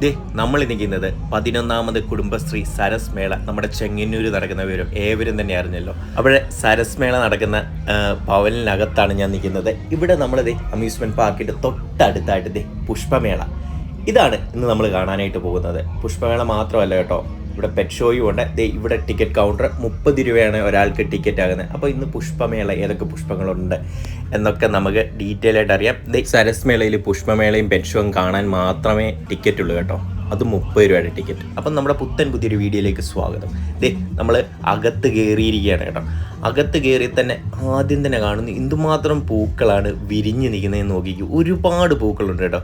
ദേ നമ്മൾ നിൽക്കുന്നത് പതിനൊന്നാമത് കുടുംബശ്രീ സരസ് മേള നമ്മുടെ ചെങ്ങന്നൂര് നടക്കുന്ന വിവരം ഏവരും തന്നെ അറിഞ്ഞല്ലോ. അവിടെ സരസ് മേള നടക്കുന്ന ഭവനിനകത്താണ് ഞാൻ നിൽക്കുന്നത്. ഇവിടെ നമ്മൾ ദേ അമ്യൂസ്മെന്റ് പാർക്കിന്റെ തൊട്ടടുത്തായിട്ട് ദേ പുഷ്പമേള. ഇതാണ് ഇന്ന് നമ്മൾ കാണാനായിട്ട് പോകുന്നത്. പുഷ്പമേള മാത്രമല്ല കേട്ടോ ഇവിടെ പെറ്റ് ഷോയും ഉണ്ട്. ദേ ഇവിടെ ടിക്കറ്റ് കൗണ്ടർ മുപ്പത് രൂപയാണ് ഒരാൾക്ക് ടിക്കറ്റ് ആകുന്നത്. അപ്പോൾ ഇന്ന് പുഷ്പമേള ഏതൊക്കെ പുഷ്പങ്ങളുണ്ട് എന്നൊക്കെ നമുക്ക് ഡീറ്റെയിൽ ആയിട്ട് അറിയാം. ദേ സരസ് മേളയിൽ പുഷ്പമേളയും പെറ്റ് ഷോയും കാണാൻ മാത്രമേ ടിക്കറ്റ് ഉള്ളൂ കേട്ടോ. അത് മുപ്പത് രൂപയുടെ ടിക്കറ്റ് അപ്പം നമ്മുടെ പുത്തൻ പുതിയൊരു വീഡിയോയിലേക്ക് സ്വാഗതം. ദേ നമ്മൾ അകത്ത് കയറിയിരിക്കുകയാണ് കേട്ടോ. അകത്ത് കയറി തന്നെ ആദ്യം തന്നെ കാണുന്നു എന്തുമാത്രം പൂക്കളാണ് വിരിഞ്ഞ് നിൽക്കുന്നതെന്ന് നോക്കിക്കൂ. ഒരുപാട് പൂക്കളുണ്ട് കേട്ടോ.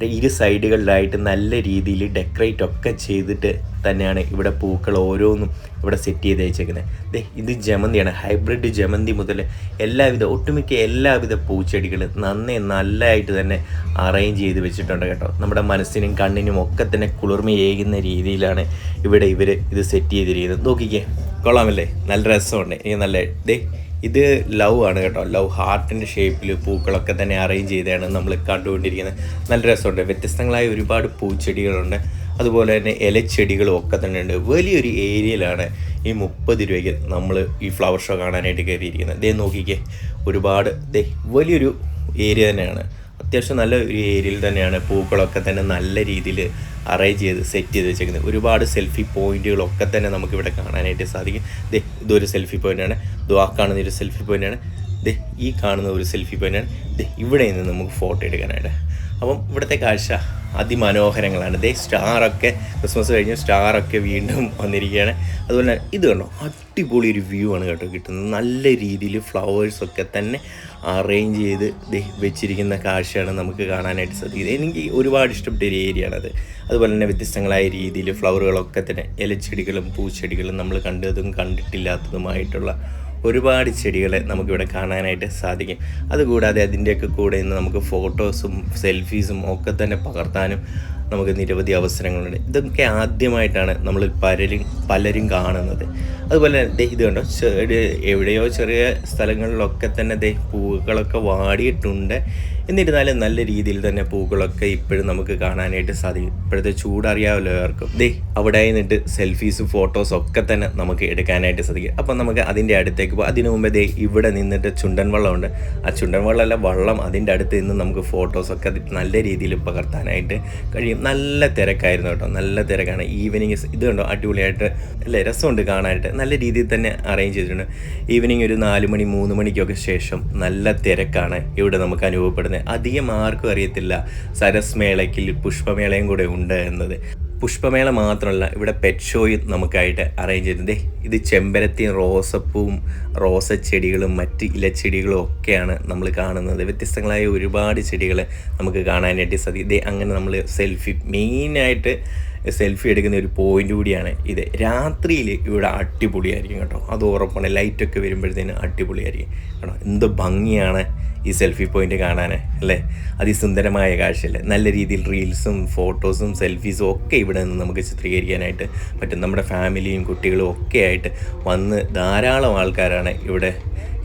ഇരു സൈഡുകളിലായിട്ട് നല്ല രീതിയിൽ ഡെക്കറേറ്റ് ഒക്കെ ചെയ്തിട്ട് തന്നെയാണ് ഇവിടെ പൂക്കൾ ഓരോന്നും ഇവിടെ സെറ്റ് ചെയ്ത് വെച്ചേക്കുന്നത്. ദേ ഇത് ജമന്തിയാണ്. ഹൈബ്രിഡ് ജമന്തി മുതൽ എല്ലാവിധ ഒട്ടുമിക്ക എല്ലാവിധ പൂച്ചെടികൾ നന്നേ നല്ലതായിട്ട് തന്നെ അറേഞ്ച് ചെയ്ത് വെച്ചിട്ടുണ്ട് കേട്ടോ. നമ്മുടെ മനസ്സിനും കണ്ണിനും ഒക്കെ തന്നെ കുളിർമയേകുന്ന രീതിയിലാണ് ഇവിടെ ഇവർ ഇത് സെറ്റ് ചെയ്തിരിക്കുന്നത്. നോക്കിക്കേ കൊള്ളാമല്ലേ? നല്ല രസമുണ്ട്. എനിക്ക് നല്ല ദേ ഇത് ലവ് ആണ് കേട്ടോ. ലവ് ഹാർട്ടിന്റെ ഷേപ്പിൽ പൂക്കളൊക്കെ തന്നെ അറേഞ്ച് ചെയ്താണ് നമ്മൾ കണ്ടുകൊണ്ടിരിക്കുന്നത്. നല്ല രസമുണ്ട്. വ്യത്യസ്തങ്ങളായ ഒരുപാട് പൂച്ചെടികളുണ്ട്. അതുപോലെ തന്നെ ഇലച്ചെടികളും ഒക്കെ തന്നെ ഉണ്ട്. വലിയൊരു ഏരിയയിലാണ് ഈ മുപ്പത് രൂപയ്ക്ക് നമ്മൾ ഈ ഫ്ലവർ ഷോ കാണാനായിട്ട് കയറിയിരിക്കുന്നത്. ദേ നോക്കിക്കേ. ഒരുപാട് ദേ വലിയൊരു ഏരിയ തന്നെയാണ്. അത്യാവശ്യം നല്ല ഒരു ഏരിയയിൽ തന്നെയാണ് പൂക്കളൊക്കെ തന്നെ നല്ല രീതിയിൽ അറേഞ്ച് ചെയ്ത് സെറ്റ് ചെയ്ത് വെച്ചേക്കുന്നത്. ഒരുപാട് സെൽഫി പോയിന്റുകളൊക്കെ തന്നെ നമുക്ക് ഇവിടെ കാണാനായിട്ട് സാധിക്കും. ദേ ഇതൊരു സെൽഫി പോയിന്റാണ് ദോ ആ കാണുന്ന ഒരു സെൽഫി പോയിന്റാണ് ദേ ഈ കാണുന്ന ഒരു സെൽഫി പോയിന്റാണ് ദേ ഇവിടെ നിന്ന് നമുക്ക് ഫോട്ടോ എടുക്കാനായിട്ട് അപ്പം ഇവിടുത്തെ കാഴ്ച അതിമനോഹരങ്ങളാണ്. ദേ സ്റ്റാറൊക്കെ ക്രിസ്മസ് കഴിഞ്ഞ് സ്റ്റാറൊക്കെ വീണ്ടും വന്നിരിക്കുകയാണ്. അതുപോലെ തന്നെ ഇത് കണ്ടോ? അടിപൊളി ഒരു വ്യൂ ആണ് കേട്ടോ കിട്ടുന്നത്. നല്ല രീതിയിൽ ഫ്ലവേഴ്സൊക്കെ തന്നെ അറേഞ്ച് ചെയ്ത് ദേ വെച്ചിരിക്കുന്ന കാഴ്ചയാണ് നമുക്ക് കാണാനായിട്ട് സാധിക്കുന്നത്. എനിക്ക് ഒരുപാട് ഇഷ്ടപ്പെട്ട ഒരു ഏരിയ ആണത് അതുപോലെ തന്നെ വ്യത്യസ്തങ്ങളായ രീതിയിൽ ഫ്ലവറുകളൊക്കെ തന്നെ ഇലച്ചെടികളും പൂച്ചെടികളും നമ്മൾ കണ്ടതും കണ്ടിട്ടില്ലാത്തതുമായിട്ടുള്ള ഒരുപാട് ചെടികളെ നമുക്കിവിടെ കാണാനായിട്ട് സാധിക്കും. അതുകൂടാതെ അതിന്റെയൊക്കെ കൂടെ ഇന്ന് നമുക്ക് ഫോട്ടോസും സെൽഫീസും ഒക്കെ തന്നെ പകർത്താനും നമുക്ക് നിരവധി അവസരങ്ങളുണ്ട്. ഇതൊക്കെ ആദ്യമായിട്ടാണ് നമ്മൾ പലരും പലരും കാണുന്നത്. അതുപോലെ ദേ ഇത് കണ്ടോ? ചെടി എവിടെയോ ചെറിയ സ്ഥലങ്ങളിലൊക്കെ തന്നെ ദേ പൂക്കളൊക്കെ വാടിയിട്ടുണ്ട്. എന്നിരുന്നാലും നല്ല രീതിയിൽ തന്നെ പൂക്കളൊക്കെ ഇപ്പോഴും നമുക്ക് കാണാനായിട്ട് സാധിക്കും. ഇപ്പോഴത്തെ ചൂടറിയാമല്ലോ എല്ലാവർക്കും. ദേ അവിടെ നിന്നിട്ട് സെൽഫീസും ഫോട്ടോസും ഒക്കെ തന്നെ നമുക്ക് എടുക്കാനായിട്ട് സാധിക്കും. അപ്പം നമുക്ക് അതിന്റെ അടുത്തേക്ക് പോകും അതിനു മുമ്പേ ദേ ഇവിടെ നിന്നിട്ട് ചുണ്ടൻ വെള്ളമുണ്ട്. ആ ചുണ്ടൻ വെള്ളമല്ല വള്ളം അതിന്റെ അടുത്ത് നിന്ന് നമുക്ക് ഫോട്ടോസൊക്കെ നല്ല രീതിയിൽ പകർത്താനായിട്ട് കഴിയും. നല്ല തിരക്കായിരുന്നു കേട്ടോ. നല്ല തിരക്കാണ്. ഈവനിങ് ഇത് കണ്ടോ? അടിപൊളിയായിട്ട് അല്ലേ? രസമുണ്ട് കാണാനായിട്ട്. നല്ല രീതിയിൽ തന്നെ അറേഞ്ച് ചെയ്തിട്ടുണ്ട്. ഈവനിങ് ഒരു നാല് മണി മൂന്ന് മണിക്കൊക്കെ ശേഷം നല്ല തിരക്കാണ് ഇവിടെ നമുക്ക് അനുഭവപ്പെടുന്നത്. അധികം ആർക്കും അറിയത്തില്ല സരസ് മേളയ്ക്ക് പുഷ്പമേളയും കൂടെ ഉണ്ട് എന്നത്. പുഷ്പമേള മാത്രമല്ല ഇവിടെ പെറ്റ് ഷോയും നമുക്കായിട്ട് അറേഞ്ച് ചെയ്തിട്ടുണ്ട്. ഇത് ചെമ്പരത്തിയും റോസപ്പൂവും റോസച്ചെടികളും മറ്റ് ഇലച്ചെടികളും ഒക്കെയാണ് നമ്മൾ കാണുന്നത്. വ്യത്യസ്തങ്ങളായ ഒരുപാട് ചെടികൾ നമുക്ക് കാണാനായിട്ട് സാധിക്കും. ഇതേ അങ്ങനെ നമ്മൾ സെൽഫി മെയിനായിട്ട് സെൽഫി എടുക്കുന്ന ഒരു പോയിന്റ് കൂടിയാണ് ഇത്. രാത്രിയിൽ ഇവിടെ അടിപൊളിയായിരിക്കും കേട്ടോ. അത് ഉറപ്പാണ്. ലൈറ്റൊക്കെ വരുമ്പോഴത്തേന് അടിപൊളിയായിരിക്കും. കേട്ടോ എന്ത് ഭംഗിയാണ് ഈ സെൽഫി പോയിന്റ് കാണാൻ അല്ലേ? അതിസുന്ദരമായ കാഴ്ചയല്ലേ? നല്ല രീതിയിൽ റീൽസും ഫോട്ടോസും സെൽഫീസും ഒക്കെ ഇവിടെ നിന്ന് നമുക്ക് ചിത്രീകരിക്കാനായിട്ട് പറ്റും. നമ്മുടെ ഫാമിലിയും കുട്ടികളും ഒക്കെ ആയിട്ട് വന്ന് ധാരാളം ആൾക്കാരാണ് ഇവിടെ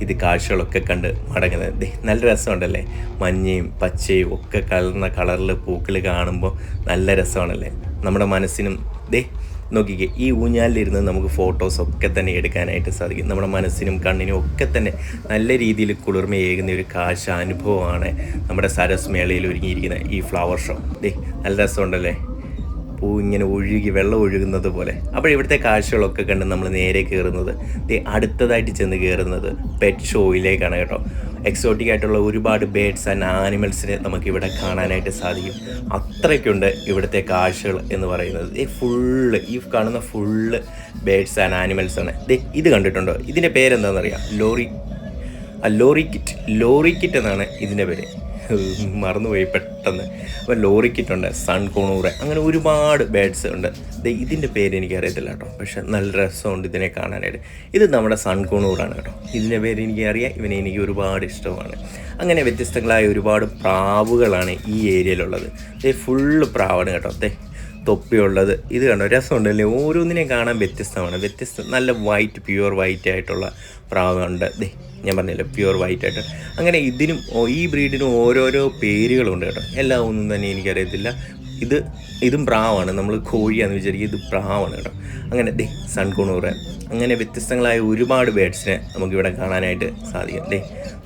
ഇത് കാഴ്ചകളൊക്കെ കണ്ട് മടങ്ങുന്നത്. നല്ല രസമുണ്ടല്ലേ മഞ്ഞയും പച്ചയും ഒക്കെ കലർന്ന കളറിൽ പൂക്കൾ കാണുമ്പോൾ നല്ല രസമാണല്ലേ? നമ്മുടെ മനസ്സിനും ദേ നോക്കിക്കേ ഈ ഊഞ്ഞാലിലിരുന്ന് നമുക്ക് ഫോട്ടോസ് ഒക്കെ തന്നെ എടുക്കാനായിട്ട് സാധിക്കും. നമ്മുടെ മനസ്സിനും കണ്ണിനും ഒക്കെ തന്നെ നല്ല രീതിയിൽ കുളിർമയേകുന്ന ഒരു കാശ അനുഭവമാണ് നമ്മുടെ സരസ് മേളയിൽ ഒരുങ്ങിയിരിക്കുന്ന ഈ ഫ്ലവർ ഷോ. ദേ നല്ല രസമുണ്ടല്ലേ? പൂ ഇങ്ങനെ ഒഴുകി വെള്ളം ഒഴുകുന്നത് പോലെ. അപ്പോൾ ഇവിടുത്തെ കാഴ്ചകളൊക്കെ കണ്ട് നമ്മൾ നേരെ കയറുന്നത്. അടുത്തതായിട്ട് ചെന്ന് കയറുന്നത് പെറ്റ് ഷോയിലേക്കാണ് കേട്ടോ. എക്സോട്ടിക് ആയിട്ടുള്ള ഒരുപാട് ബേഡ്സ് ആൻഡ് ആനിമൽസിനെ നമുക്ക് ഇവിടെ കാണാനായിട്ട് സാധിക്കും. അത്രയ്ക്കുണ്ട് ഇവിടുത്തെ കാഴ്ചകൾ എന്ന് പറയുന്നത്. ഈ ഫുള്ള് ഈ കാണുന്ന ഫുള്ള് ബേഡ്സ് ആൻഡ് ആനിമൽസ് ആണ്. ഇത് കണ്ടിട്ടുണ്ടോ? ഇതിന്റെ പേരെന്താണെന്നറിയാം? Lory lorikeet lorikeet എന്നാണ് ഇതിന്റെ പേര്. മറന്നുപോയി പെട്ടെന്ന്. അപ്പോൾ ലോറിക്കിട്ടുണ്ട് കിറ്റ് സൺ കോണൂറ് അങ്ങനെ ഒരുപാട് ബേഡ്സ് ഉണ്ട്. ഇതിന്റെ പേര് എനിക്കറിയത്തില്ല കേട്ടോ. പക്ഷെ നല്ല രസമുണ്ട് ഇതിനെ കാണാനായിട്ട്. ഇത് നമ്മുടെ സൺ കോണൂറാണ് കേട്ടോ. ഇതിന്റെ പേര് എനിക്കറിയാം. ഇവനെ എനിക്ക് ഒരുപാട് ഇഷ്ടമാണ്. അങ്ങനെ വ്യത്യസ്തങ്ങളായ ഒരുപാട് പ്രാവുകളാണ് ഈ ഏരിയയിലുള്ളത്. ദേ ഫുള്ള് പ്രാവാണ് കേട്ടോ. ദേ തൊപ്പിയുള്ളത്. ഇത് കണ്ടോ? രസമുണ്ടല്ലേ? ഓരോന്നിനെയും കാണാൻ വ്യത്യസ്തമാണ്. വ്യത്യസ്ത നല്ല വൈറ്റ് പ്യുവർ വൈറ്റ് ആയിട്ടുള്ള പ്രാവുണ്ട്. ദേ ഞാൻ പറഞ്ഞില്ല പ്യുവർ വൈറ്റ് ആയിട്ട്. അങ്ങനെ ഇതിനും ഈ ബ്രീഡിനും ഓരോരോ പേരുകളുണ്ട് കേട്ടോ. എല്ലാം ഒന്നും തന്നെ എനിക്കറിയത്തില്ല. ഇത് ഇതും പ്രാവാണ്. നമ്മൾ കോഴിയാന്ന് വിചാരിക്കും ഇത് പ്രാവാണ് കേട്ടോ. അങ്ങനെ ദേ സൺകുണൂറ് അങ്ങനെ വ്യത്യസ്തങ്ങളായ ഒരുപാട് ബേഡ്സിനെ നമുക്കിവിടെ കാണാനായിട്ട് സാധിക്കും. ദേ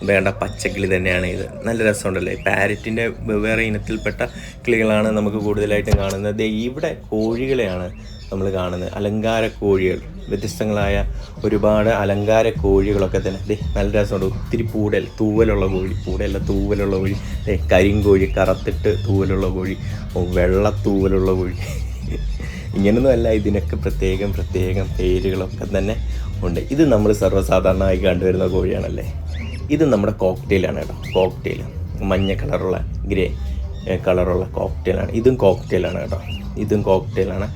വേണ്ട പച്ചക്കിളി തന്നെയാണ് ഇത്. നല്ല രസമുണ്ടല്ലേ? പാരറ്റിന്റെ വെവ്വേറെ ഇനത്തിൽപ്പെട്ട കിളികളാണ് നമുക്ക് കൂടുതലായിട്ടും കാണുന്നത്. ഇവിടെ കോഴികളെയാണ് നമ്മൾ കാണുന്നത്. അലങ്കാര കോഴികൾ വ്യത്യസ്തങ്ങളായ ഒരുപാട് അലങ്കാര കോഴികളൊക്കെ തന്നെ. ദേ നല്ല രസമുണ്ട്. ഒത്തിരി പൂടൽ തൂവലുള്ള കോഴി പൂടല്ല തൂവലുള്ള കോഴി. ദേ കരിങ്കോഴി കറത്തിട്ട് തൂവലുള്ള കോഴി വെള്ള തൂവലുള്ള കോഴി. ഇങ്ങനൊന്നുമല്ല ഇതിനൊക്കെ പ്രത്യേകം പ്രത്യേകം പേരുകളൊക്കെ തന്നെ ഉണ്ട്. ഇത് നമ്മൾ സർവസാധാരണമായി കണ്ടുവരുന്ന കോഴിയാണല്ലേ? ഇത് നമ്മുടെ കോക്ടെയിലാണ് കേട്ടോ. കോക്ടെയിൽ മഞ്ഞ കളറുള്ള ഗ്രേ കളറുള്ള കോക്ടെയിലാണ് ഇതും കോക്ടെയിലാണ് കേട്ടോ. ഇതും കോക്ടെയിലാണ്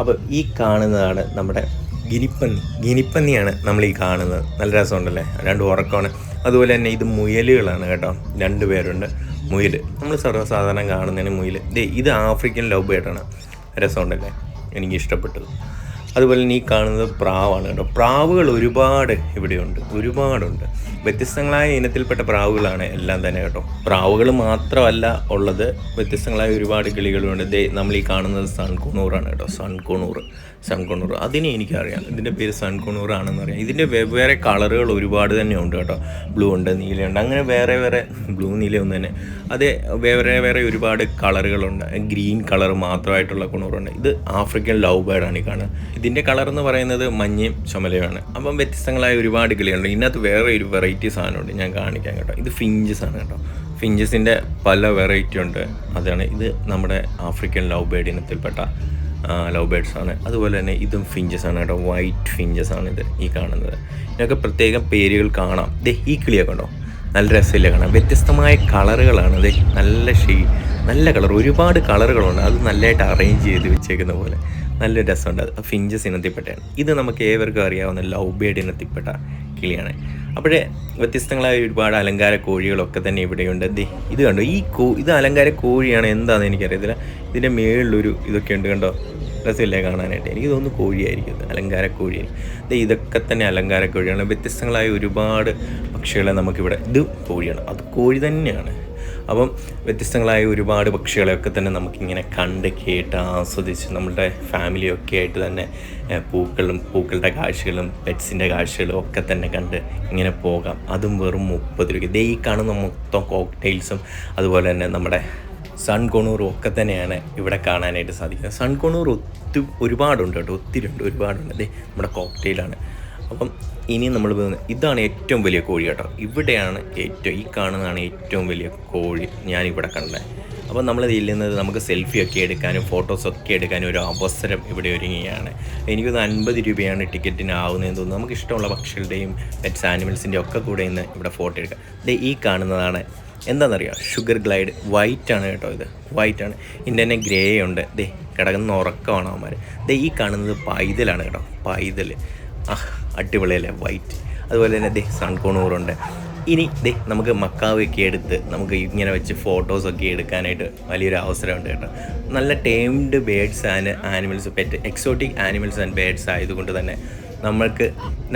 അപ്പോൾ ഈ കാണുന്നതാണ് നമ്മുടെ ഗിനിപ്പന്നി. ഗിനിപ്പന്നിയാണ് നമ്മൾ ഈ കാണുന്നത്. നല്ല രസമുണ്ടല്ലേ? രണ്ട് ഉറക്കമാണ്. അതുപോലെ തന്നെ ഇത് മുയലുകളാണ് കേട്ടോ. രണ്ട് പേരുണ്ട്. മുയൽ നമ്മൾ സർവസാധാരണ കാണുന്നതിന് മുയൽ ദേ ഇത് ആഫ്രിക്കൻ ലവ് ബേർഡാണ് രസമുണ്ടല്ലേ? എനിക്ക് ഇഷ്ടപ്പെട്ടത്. അതുപോലെ തന്നെ ഈ കാണുന്നത് പ്രാവാണ് കേട്ടോ. പ്രാവുകൾ ഒരുപാട് ഇവിടെയുണ്ട്. ഒരുപാടുണ്ട്. വ്യത്യസ്തങ്ങളായ ഇനത്തിൽപ്പെട്ട പ്രാവുകളാണ് എല്ലാം തന്നെ കേട്ടോ. പ്രാവുകൾ മാത്രമല്ല ഉള്ളത് വ്യത്യസ്തങ്ങളായ ഒരുപാട് കിളികളുണ്ട്. ദേ നമ്മൾ ഈ കാണുന്നത് സൺകുണൂറാണ് കേട്ടോ. സൺകുണൂർ സൺകുണൂർ. അതിനെ എനിക്കറിയാം. ഇതിന്റെ പേര് സൺകുണൂർ ആണെന്ന് അറിയാം. ഇതിന്റെ വെവ്വേറെ കളറുകൾ ഒരുപാട് തന്നെ ഉണ്ട് കേട്ടോ. ബ്ലൂ ഉണ്ട് നീലയുണ്ട് അങ്ങനെ വേറെ വേറെ ബ്ലൂ നീലയൊന്നും തന്നെ. അതേ വേറെ വേറെ ഒരുപാട് കളറുകളുണ്ട്. Green colour മാത്രമായിട്ടുള്ള കുണൂറുണ്ട്. ഇത് ആഫ്രിക്കൻ ലവ് ബേർഡാണ് ഈ കാണുന്നത്. ഇതിന്റെ കളർ എന്ന് പറയുന്നത് മഞ്ഞയും ചുമലയുമാണ്. അപ്പം വ്യത്യസ്തങ്ങളായ ഒരുപാട് കിളികളുണ്ട്. ഇതിനകത്ത് വേറെ ഒരു വെറൈറ്റി സാധനമുണ്ട്. ഞാൻ കാണിക്കാം കേട്ടോ. ഇത് ഫിഞ്ചസ് ആണ് കേട്ടോ. ഫിഞ്ചസിന്റെ പല വെറൈറ്റി ഉണ്ട്. അതാണ് ഇത് നമ്മുടെ ആഫ്രിക്കൻ ലവ് ബേർഡ് ഇനത്തിൽപ്പെട്ട ലവ് ബേർഡ്സ് ആണ്. അതുപോലെ തന്നെ ഇതും ഫിഞ്ചസ് ആണ് കേട്ടോ. വൈറ്റ് ഫിഞ്ചസ് ആണ് ഇത് ഈ കാണുന്നത്. ഇതിനൊക്കെ പ്രത്യേകം പേരുകൾ കാണാം. ദേ ഈ കിളിയൊക്കെ ഉണ്ടോ? നല്ല രസമില്ല കാണാം വ്യത്യസ്തമായ കളറുകളാണ്. ഇത് നല്ല ഷെയ് നല്ല കളർ. ഒരുപാട് കളറുകളുണ്ട്. അത് നല്ലതായിട്ട് അറേഞ്ച് ചെയ്ത് വെച്ചേക്കുന്ന പോലെ. നല്ല രസമുണ്ട്. അത് ഫിഞ്ചസ് ഇനത്തിൽപ്പെട്ടാണ് ഇത് നമുക്ക് ഏവർക്കും അറിയാവുന്ന ലവ് ബേഡ് ഇനത്തിൽപ്പെട്ട കിളിയാണ്. അപ്പോഴേ വ്യത്യസ്തങ്ങളായ ഒരുപാട് അലങ്കാര കോഴികളൊക്കെ തന്നെ ഇവിടെയുണ്ട്. ദേ ഇത് കണ്ടോ? ഈ കോ ഇത് അലങ്കാര കോഴിയാണ് എന്താണെന്ന് എനിക്കറിയത്തില്ല. ഇതിന്റെ മേളിലൊരു ഇതൊക്കെ ഉണ്ട് കണ്ടോ? രസമില്ലേ കാണാനായിട്ട്? എനിക്ക് തോന്നുന്നു കോഴിയായിരിക്കും ഇത് അലങ്കാര കോഴി ദേ ഇതൊക്കെ തന്നെ അലങ്കാര കോഴിയാണ്. വ്യത്യസ്തങ്ങളായ ഒരുപാട് പക്ഷികളെ നമുക്കിവിടെ ഇത് കോഴിയാണ്. അത് കോഴി തന്നെയാണ്. അപ്പം വ്യത്യസ്തങ്ങളായ ഒരുപാട് പക്ഷികളെയൊക്കെ തന്നെ നമുക്കിങ്ങനെ കണ്ട് കേട്ട് ആസ്വദിച്ച് നമ്മളുടെ ഫാമിലിയൊക്കെ ആയിട്ട് തന്നെ പൂക്കളും പൂക്കളുടെ കാഴ്ചകളും പെറ്റ്സിന്റെ കാഴ്ചകളും ഒക്കെ തന്നെ കണ്ട് ഇങ്ങനെ പോകാം. അതും വെറും മുപ്പത് രൂപയ്ക്ക്. ഇതേ ഈ കാണുന്ന മൊത്തം കോക്ടെയിൽസും അതുപോലെ തന്നെ നമ്മുടെ സൺ കൊണൂറും ഒക്കെ തന്നെയാണ് ഇവിടെ കാണാനായിട്ട് സാധിക്കുന്നത്. സൺ കൊണൂർ ഒത്തിരി ഒരുപാടുണ്ട് കേട്ടോ. ഒത്തിരി ഉണ്ട്. ഒരുപാടുണ്ട്. അതെ നമ്മുടെ കോക്ടെയിലാണ്. അപ്പം ഇനി നമ്മൾ പോകുന്നത് ഇതാണ് ഏറ്റവും വലിയ കോഴി കേട്ടോ. ഇവിടെയാണ് ഏറ്റവും ഈ കാണുന്നതാണ് ഏറ്റവും വലിയ കോഴി ഞാനിവിടെ കണ്ടത്. അപ്പോൾ നമ്മൾ ചെല്ലുന്നത് നമുക്ക് സെൽഫി ഒക്കെ എടുക്കാനും ഫോട്ടോസ് ഒക്കെ എടുക്കാനും ഒരു അവസരം ഇവിടെ ഒരുങ്ങുകയാണ്. എനിക്കൊന്ന് അൻപത് രൂപയാണ് ടിക്കറ്റിന് ആവുന്നതെന്ന് തോന്നുന്നു. നമുക്ക് ഇഷ്ടമുള്ള പക്ഷികളുടെയും പെറ്റ്സ് ആനിമൽസിന്റെ ഒക്കെ കൂടെ ഇന്ന് ഇവിടെ ഫോട്ടോ എടുക്കാം. ദേ ഈ കാണുന്നതാണ് എന്താണെന്നറിയാം ഷുഗർ ഗ്ലൈഡ് വൈറ്റ് ആണ് കേട്ടോ ഇത്. വൈറ്റ് ആണ്. ഇതിന്റെ തന്നെ ഗ്രേ ഉണ്ട്. ദേ കിടക്കുന്ന ഉറക്കമാണ് അവന്മാർ ദേ ഈ കാണുന്നത് പൈതലാണ് കേട്ടോ. പൈതൽ ആ അടിപൊളിയല്ലേ? വൈറ്റ് അതുപോലെ തന്നെ ദേ സൺകോണൂറുണ്ട്. ഇനി ദേ നമുക്ക് മക്കാവൊക്കെ എടുത്ത് നമുക്ക് ഇങ്ങനെ വെച്ച് ഫോട്ടോസൊക്കെ എടുക്കാനായിട്ട് വലിയൊരു അവസരമുണ്ട് കേട്ടോ. നല്ല tamed birds and animals pet exotic animals and birds ആയതുകൊണ്ട് തന്നെ നമ്മൾക്ക്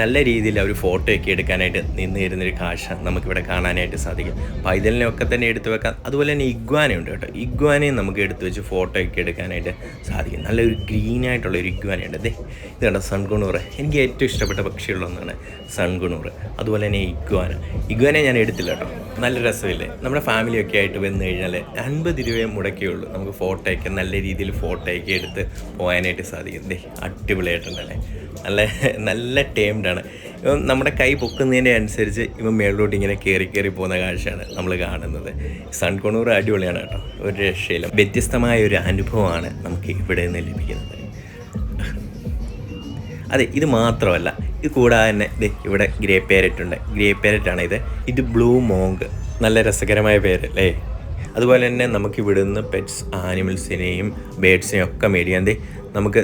നല്ല രീതിയിൽ ഒരു ഫോട്ടോയൊക്കെ എടുക്കാനായിട്ട് നിന്ന് തരുന്നൊരു കാഴ്ച നമുക്കിവിടെ കാണാനായിട്ട് സാധിക്കും. പൈതലിനെ ഒക്കെ തന്നെ എടുത്തു വെക്കാം. അതുപോലെ തന്നെ ഇഗ്വാനയുണ്ട് കേട്ടോ. ഇഗ്വാനയും നമുക്ക് എടുത്തു വെച്ച് ഫോട്ടോയൊക്കെ എടുക്കാനായിട്ട് സാധിക്കും. നല്ലൊരു ഗ്രീൻ ആയിട്ടുള്ള ഒരു അതെ ഇത് കേട്ടോ സൺകുണൂർ എനിക്ക് ഏറ്റവും ഇഷ്ടപ്പെട്ട പക്ഷികളിലൊന്നാണ് സൺകുണൂർ അതുപോലെ തന്നെ ഇഗ്വാന. ഇഗ്വാനെ ഞാൻ എടുത്തില്ല കേട്ടോ. നല്ല രസമില്ലേ? നമ്മുടെ ഫാമിലിയൊക്കെ ആയിട്ട് വന്നു കഴിഞ്ഞാൽ അൻപത് രൂപയെ മുടക്കിയുള്ളൂ നമുക്ക് ഫോട്ടോയൊക്കെ നല്ല രീതിയിൽ ഫോട്ടോയൊക്കെ എടുത്ത് പോകാനായിട്ട് സാധിക്കും. ദേ അടിപൊളിയായിട്ടുണ്ടല്ലേ? നല്ല നല്ല ടേംഡാണ് ഇവൻ നമ്മുടെ കൈ പൊക്കുന്നതിന്റെ അനുസരിച്ച് ഇവൻ മേളിലോട്ട് ഇങ്ങനെ കയറി കയറി പോകുന്ന കാഴ്ചയാണ് നമ്മൾ കാണുന്നത്. സൺകൊണൂർ അടിപൊളിയാണ് കേട്ടോ. ഒരു രക്ഷയിലും വ്യത്യസ്തമായ ഒരു അനുഭവമാണ് നമുക്ക് ഇവിടെ നിന്ന് ലഭിക്കുന്നത്. അതെ ഇത് മാത്രമല്ല. ഇത് കൂടാതെ തന്നെ ഇത് ഇവിടെ ഗ്രേ പാരറ്റ് ഉണ്ട്. ഗ്രേ പാരറ്റ് ആണ് ഇത്. ഇത് ബ്ലൂ മോങ്ക്. നല്ല രസകരമായ പേര് അല്ലേ? അതുപോലെ തന്നെ നമുക്ക് ഇവിടുന്ന് പെറ്റ്സ് ആനിമൽസിനെയും ബേഡ്സിനെയും ഒക്കെ മേടിക്കാൻ നമുക്ക്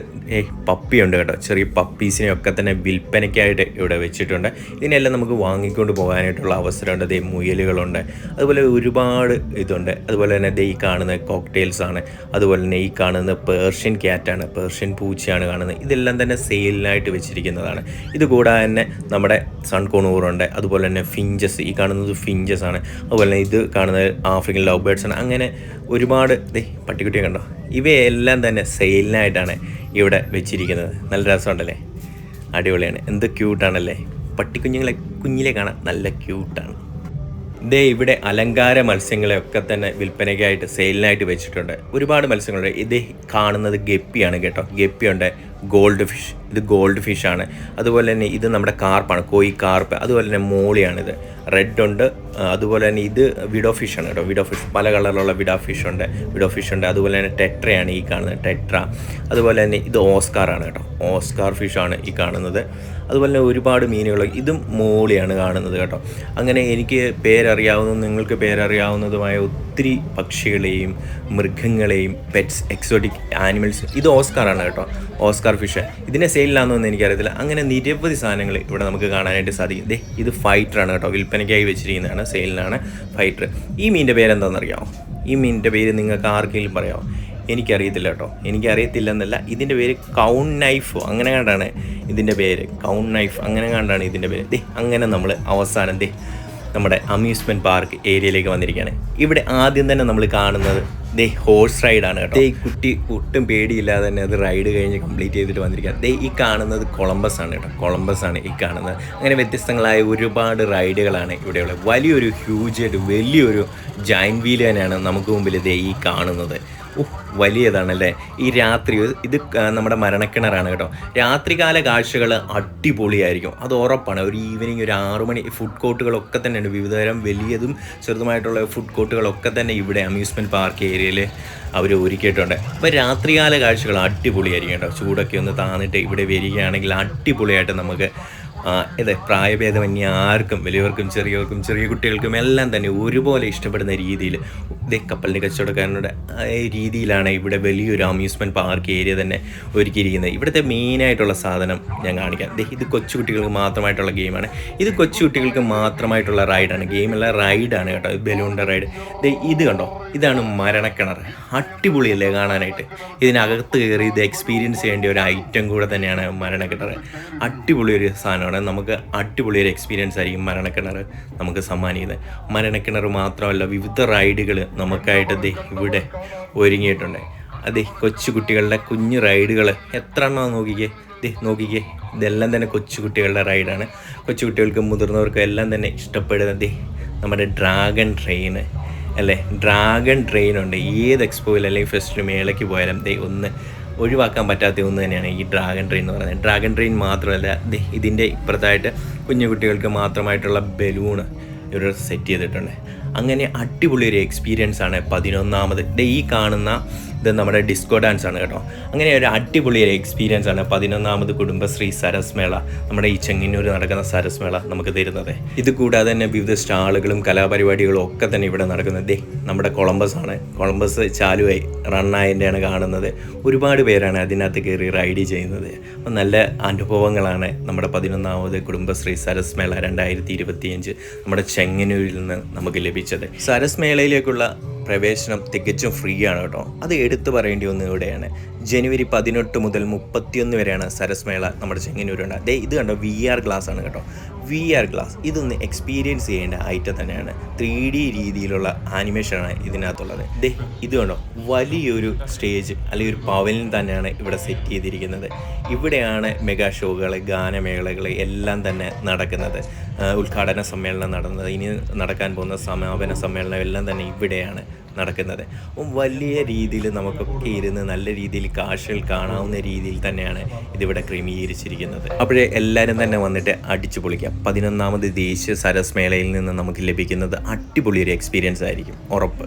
പപ്പി ഉണ്ട് കേട്ടോ. ചെറിയ പപ്പീസിനെ ഒക്കെ തന്നെ വിൽപ്പനയ്ക്കായിട്ട് ഇവിടെ വെച്ചിട്ടുണ്ട്. ഇതിനെല്ലാം നമുക്ക് വാങ്ങിക്കൊണ്ട് പോകാനായിട്ടുള്ള അവസരമുണ്ട്. ദേ മുയലുകളുണ്ട്. അതുപോലെ ഒരുപാട് ഇതുണ്ട്. അതുപോലെ തന്നെ ദേ ഈ കാണുന്ന കോക്ടെയിൽസ് ആണ്. അതുപോലെ തന്നെ ഈ കാണുന്ന പേർഷ്യൻ ക്യാറ്റാണ് പേർഷ്യൻ പൂച്ചയാണ് കാണുന്നത്. ഇതെല്ലാം തന്നെ സെയിലിനായിട്ട് വെച്ചിരിക്കുന്നതാണ്. ഇതുകൂടാതെ തന്നെ നമ്മുടെ സൺകോണൂറുണ്ട് അതുപോലെ തന്നെ ഫിഞ്ചസ് ഈ കാണുന്നത് ഫിഞ്ചസ് ആണ്. അതുപോലെ തന്നെ ഇത് കാണുന്നത് ആഫ്രിക്കൻ ലവ് ബേർഡ്സ് ആണ്. അങ്ങനെ ഒരുപാട് ദേ പട്ടിക്കുട്ടിയെ കണ്ടോ? ഇവയെല്ലാം തന്നെ സെയിലിനായിട്ടാണ് ഇവിടെ വെച്ചിരിക്കുന്നത്. നല്ല രസമുണ്ടല്ലേ? അടിപൊളിയാണ്. എന്ത് ക്യൂട്ടാണല്ലേ? പട്ടിക്കുഞ്ഞുങ്ങളെ കുഞ്ഞിലെ കാണാൻ നല്ല ക്യൂട്ടാണ്. ദേ ഇവിടെ അലങ്കാര മത്സ്യങ്ങളെയൊക്കെ തന്നെ വിൽപ്പനയ്ക്കായിട്ട് സെയിലിനായിട്ട് വെച്ചിട്ടുണ്ട്. ഒരുപാട് മത്സ്യങ്ങളുണ്ട്. ഇത് കാണുന്നത് ഗപ്പിയാണ് കേട്ടോ. ഗപ്പിയുണ്ട്. Gold fish. ഇത് ഗോൾഡ് ഫിഷാണ്. അതുപോലെ തന്നെ ഇത് നമ്മുടെ കാർപ്പാണ്. കോയി കാർപ്പ്. അതുപോലെ തന്നെ മോളിയാണിത്. റെഡ് ഉണ്ട് അതുപോലെ തന്നെ ഇത് വിഡോ ഫിഷാണ് കേട്ടോ. Widow fish. പല കളറിലുള്ള വിഡോ ഫിഷ് ഉണ്ട് വിഡോ ഫിഷ് ഉണ്ട് അതുപോലെ തന്നെ ടെട്രയാണ് ഈ കാണുന്നത്. ടെട്ര. അതുപോലെ തന്നെ ഇത് ഓസ്കാറാണ് കേട്ടോ. ഓസ്കാർ ഫിഷാണ് ഈ കാണുന്നത്. അതുപോലെ തന്നെ ഒരുപാട് മീനുകൾ ഇതും മോളിയാണ് കാണുന്നത് കേട്ടോ. അങ്ങനെ എനിക്ക് പേരറിയാവുന്നതും നിങ്ങൾക്ക് പേരറിയാവുന്നതുമായ ഒത്തിരി പക്ഷികളെയും മൃഗങ്ങളെയും പെറ്റ്സ് എക്സോട്ടിക് ആനിമൽസ് ഇത് ഓസ്കാറാണ് കേട്ടോ. ഓസ്കാർ ഫിഷ് ഇതിനെ സെയിലാണെന്നൊന്നും എനിക്കറിയത്തില്ല. അങ്ങനെ നിരവധി സാധനങ്ങൾ ഇവിടെ നമുക്ക് കാണാനായിട്ട് സാധിക്കും. ദേ ഇത് ഫൈറ്ററാണ് കേട്ടോ. വിൽപ്പനയ്ക്കായി വെച്ചിരിക്കുന്നതാണ് സെയിലിനാണ് ഫൈറ്റർ. ഈ മീനിന്റെ പേരെന്താണെന്നറിയാമോ? ഈ മീനിന്റെ പേര് നിങ്ങൾക്ക് ആർക്കെങ്കിലും പറയാമോ? എനിക്കറിയത്തില്ല കേട്ടോ. എനിക്കറിയത്തില്ല എന്നല്ല ഇതിന്റെ പേര് കൗൺ നൈഫ്. അങ്ങനെ കണ്ടാണ് ഇതിന്റെ പേര്. Clown knife. അങ്ങനെ കണ്ടാണ് ഇതിന്റെ പേര്. ദേ അങ്ങനെ നമ്മൾ അവസാനം ദേ നമ്മുടെ അമ്യൂസ്മെന്റ് പാർക്ക് ഏരിയയിലേക്ക് വന്നിരിക്കുകയാണ്. ഇവിടെ ആദ്യം തന്നെ നമ്മൾ കാണുന്നത് ദേ ഹോഴ്സ് റൈഡാണ് കേട്ടോ. ദേ ഈ കുട്ടി ഒട്ടും പേടിയില്ലാതെ തന്നെ അത് റൈഡ് കഴിഞ്ഞ് കംപ്ലീറ്റ് ചെയ്തിട്ട് വന്നിരിക്കുക ദേ ഈ കാണുന്നത് കൊളംബസ് ആണ് കേട്ടോ. കൊളംബസ് ആണ് ഈ കാണുന്നത്. അങ്ങനെ വ്യത്യസ്തങ്ങളായ ഒരുപാട് റൈഡുകളാണ് ഇവിടെയുള്ളത്. വലിയൊരു ഹ്യൂജ് ആയിട്ട് വലിയൊരു ജൈൻ വീൽ തന്നെയാണ് നമുക്ക് മുമ്പിൽ ദേ ഈ കാണുന്നത്. വലിയതാണല്ലേ? ഈ രാത്രി ഇത് നമ്മുടെ മരണക്കിണറാണ് കേട്ടോ. രാത്രികാല കാഴ്ചകൾ അടിപൊളിയായിരിക്കും. അത് ഉറപ്പാണ്. ഒരു ഈവനിങ് ഒരു ആറു മണി ഫുഡ് കോർട്ടുകളൊക്കെ തന്നെയുണ്ട് വിവിധതരം വലിയതും ചെറുതുമായിട്ടുള്ള ഫുഡ് കോർട്ടുകളൊക്കെ തന്നെ ഇവിടെ അമ്യൂസ്മെന്റ് പാർക്ക് ഏരിയയിൽ അവർ ഒരുക്കിയിട്ടുണ്ട്. അപ്പോൾ രാത്രികാല കാഴ്ചകൾ അടിപൊളിയായിരിക്കും കേട്ടോ. ചൂടൊക്കെ ഒന്ന് താന്നിട്ട് ഇവിടെ വരികയാണെങ്കിൽ അടിപൊളിയായിട്ട് നമുക്ക് ഇത് പ്രായഭേദമന്യേ ആർക്കും വലിയവർക്കും ചെറിയവർക്കും ചെറിയ കുട്ടികൾക്കും എല്ലാം തന്നെ ഒരുപോലെ ഇഷ്ടപ്പെടുന്ന രീതിയിൽ ഇതേ കപ്പലിന്റെ കച്ചവടക്കാരനുടെ രീതിയിലാണ് ഇവിടെ വലിയൊരു അമ്യൂസ്മെന്റ് പാർക്ക് ഏരിയ തന്നെ ഒരുക്കിയിരിക്കുന്നത്. ഇവിടുത്തെ മെയിനായിട്ടുള്ള സാധനം ഞാൻ കാണിക്കാം. ഇത് കൊച്ചുകുട്ടികൾക്ക് മാത്രമായിട്ടുള്ള ഗെയിമാണ് ഇത് കൊച്ചുകുട്ടികൾക്ക് മാത്രമായിട്ടുള്ള റൈഡാണ് ഗെയിമല്ല റൈഡാണ് കേട്ടോ. ബലൂണിന്റെ റൈഡ് ഇത് കണ്ടോ? ഇതാണ് മരണക്കിണർ. അടിപൊളിയല്ലേ കാണാനായിട്ട്. ഇതിനകത്ത് കയറി ഇത് എക്സ്പീരിയൻസ് ചെയ്യേണ്ട ഒരു ഐറ്റം കൂടെ തന്നെയാണ് മരണക്കിണർ. അടിപൊളി ഒരു സാധനമാണ്. നമുക്ക് അടിപൊളി ഒരു എക്സ്പീരിയൻസ് ആയിരിക്കും മരണക്കിണർ നമുക്ക് സമ്മാനിക്കുന്നത്. മരണക്കിണർ മാത്രമല്ല വിവിധ റൈഡുകൾ നമുക്കായിട്ട് ദേ ഇവിടെ ഒരുങ്ങിയിട്ടുണ്ട്. അതെ കൊച്ചുകുട്ടികളുടെ കുഞ്ഞു റൈഡുകൾ എത്ര എണ്ണം നോക്കിക്കേ? ദേ നോക്കിക്കേ ഇതെല്ലാം തന്നെ കൊച്ചുകുട്ടികളുടെ റൈഡാണ് കൊച്ചുകുട്ടികൾക്കും മുതിർന്നവർക്കും എല്ലാം തന്നെ ഇഷ്ടപ്പെടുന്ന ദേ നമ്മുടെ ഡ്രാഗൺ ട്രെയിന് അല്ലേ? ഡ്രാഗൺ ട്രെയിനുണ്ട് ഏത് എക്സ്പോയിൽ അല്ലെങ്കിൽ ഫെസ്റ്റിന് മേളയ്ക്ക് പോയാലും ദേ ഒന്ന് ഒഴിവാക്കാൻ പറ്റാത്ത ഒന്ന് തന്നെയാണ് ഈ ഡ്രാഗൺ ട്രെയിൻ എന്ന് പറയുന്നത്. ഡ്രാഗൺ ട്രെയിൻ മാത്രമല്ല ഇതിന്റെ ഇപ്പുറത്തായിട്ട് കുഞ്ഞു കുട്ടികൾക്ക് മാത്രമായിട്ടുള്ള ബലൂണ് ഇവർ സെറ്റ് ചെയ്തിട്ടുണ്ട്. അങ്ങനെ അടിപൊളി ഒരു എക്സ്പീരിയൻസ് ആണ് പതിനൊന്നാമത്. ഈ കാണുന്ന ഇത് നമ്മുടെ ഡിസ്കോ ഡാൻസ് ആണ് കേട്ടോ. അങ്ങനെ ഒരു അടിപൊളി ഒരു എക്സ്പീരിയൻസ് ആണ് പതിനൊന്നാമത് കുടുംബശ്രീ സരസ് മേള നമ്മുടെ ഈ ചെങ്ങന്നൂർ നടക്കുന്ന സരസ് മേള നമുക്ക് തരുന്നത്. ഇത് കൂടാതെ തന്നെ വിവിധ സ്റ്റാളുകളും കലാപരിപാടികളും ഒക്കെ തന്നെ ഇവിടെ നടക്കുന്നത്. നമ്മുടെ കൊളംബസ് ആണ്. കൊളംബസ് ചാലുവായി റണ്ണായന്റെയാണ് കാണുന്നത്. ഒരുപാട് പേരാണ് അതിനകത്ത് കയറി റൈഡ് ചെയ്യുന്നത്. അപ്പം നല്ല അനുഭവങ്ങളാണ് നമ്മുടെ പതിനൊന്നാമത് കുടുംബശ്രീ സരസ് മേള രണ്ടായിരത്തി ഇരുപത്തിയഞ്ച് നമ്മുടെ ചെങ്ങന്നൂരിൽ നിന്ന് നമുക്ക് ലഭിച്ചത്. സരസ് മേളയിലേക്കുള്ള പ്രവേശനം തികച്ചും ഫ്രീ ആണ് കേട്ടോ. അത് എടുത്തു പറയേണ്ടി ഒന്ന് ഇവിടെയാണ്. ജനുവരി പതിനെട്ട് മുതൽ മുപ്പത്തിയൊന്ന് വരെയാണ് സരസ്മേള നമ്മുടെ ചെങ്ങന്നൂരുണ്ട്. അതേ ഇത് കണ്ടോ വി ആർ ഗ്ലാസ് ആണ് കേട്ടോ. വി ആർ ഗ്ലാസ് ഇതൊന്ന് എക്സ്പീരിയൻസ് ചെയ്യേണ്ട ഐറ്റം തന്നെയാണ്. ത്രീ ഡി രീതിയിലുള്ള ആനിമേഷനാണ് ഇതിനകത്തുള്ളത്. ദേ ഇത് കണ്ടോ? വലിയൊരു സ്റ്റേജ് അല്ലെങ്കിൽ ഒരു പവലിൻ തന്നെയാണ് ഇവിടെ സെറ്റ് ചെയ്തിരിക്കുന്നത്. ഇവിടെയാണ് മെഗാ ഷോകൾ ഗാനമേളകൾ എല്ലാം തന്നെ നടക്കുന്നത്. ഉദ്ഘാടന സമ്മേളനം നടന്നത്. ഇനി നടക്കാൻ പോകുന്ന സമാപന സമ്മേളനം എല്ലാം തന്നെ ഇവിടെയാണ് നടക്കുന്നത്. വലിയ രീതിയിൽ നമുക്കൊക്കെ ഇരുന്ന് നല്ല രീതിയിൽ കാഴ്ചകൾ കാണാവുന്ന രീതിയിൽ തന്നെയാണ് ഇതിവിടെ ക്രമീകരിച്ചിരിക്കുന്നത്. അപ്പോഴേ എല്ലാവരും തന്നെ വന്നിട്ട് അടിച്ചു പൊളിക്കാം പതിനൊന്നാമത് ദേശീയ സരസ് മേളയിൽ നിന്ന് നമുക്ക് ലഭിക്കുന്നത് അടിപൊളി ഒരു എക്സ്പീരിയൻസ് ആയിരിക്കും. ഉറപ്പ്.